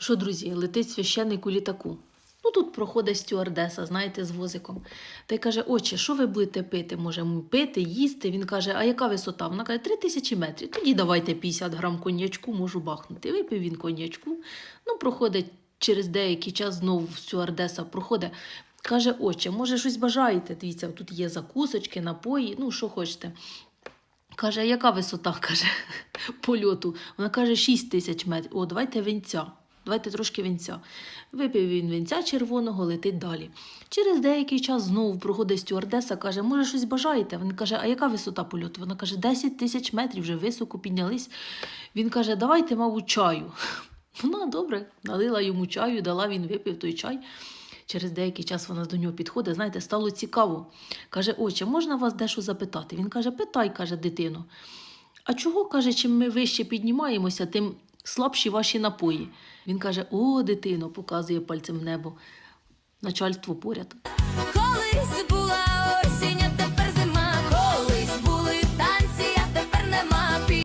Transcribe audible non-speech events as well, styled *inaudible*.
Що, друзі, летить священник у літаку. Ну тут проходить стюардеса, знаєте, з возиком. Та й каже: Отче, що ви будете пити? Може, м, пити, їсти? Він каже, а яка висота? Вона каже, три тисячі метрів. Тоді давайте 50 грам коньячку, можу бахнути. Випив він коньячку. Ну, проходить через деякий час знову стюардеса проходить. Каже, отче, може, щось бажаєте? Дивіться, тут є закусочки, напої, ну що хочете. Каже, яка висота? *laughs* каже, польоту. Вона каже, 6 тисяч метрів. О, давайте вінця. Давайте трошки вінця. Випив він вінця червоного, летить далі. Через деякий час знову проходить стюардеса, каже, може, щось бажаєте? Він каже, а яка висота польоту? Вона каже, 10 тисяч метрів, вже високо піднялись. Він каже, давайте, мабуть, чаю. *laughs* Вона добре, налила йому чаю, дала, він випив той чай. Через деякий час вона до нього підходить, знаєте, стало цікаво. Каже, отче, можна вас дещо запитати? Він каже, питай, каже дитино. А чого, каже, чим ми вище піднімаємося, тим слабші ваші напої. Він каже: О, дитино, показує пальцем в небо. Начальство поряд.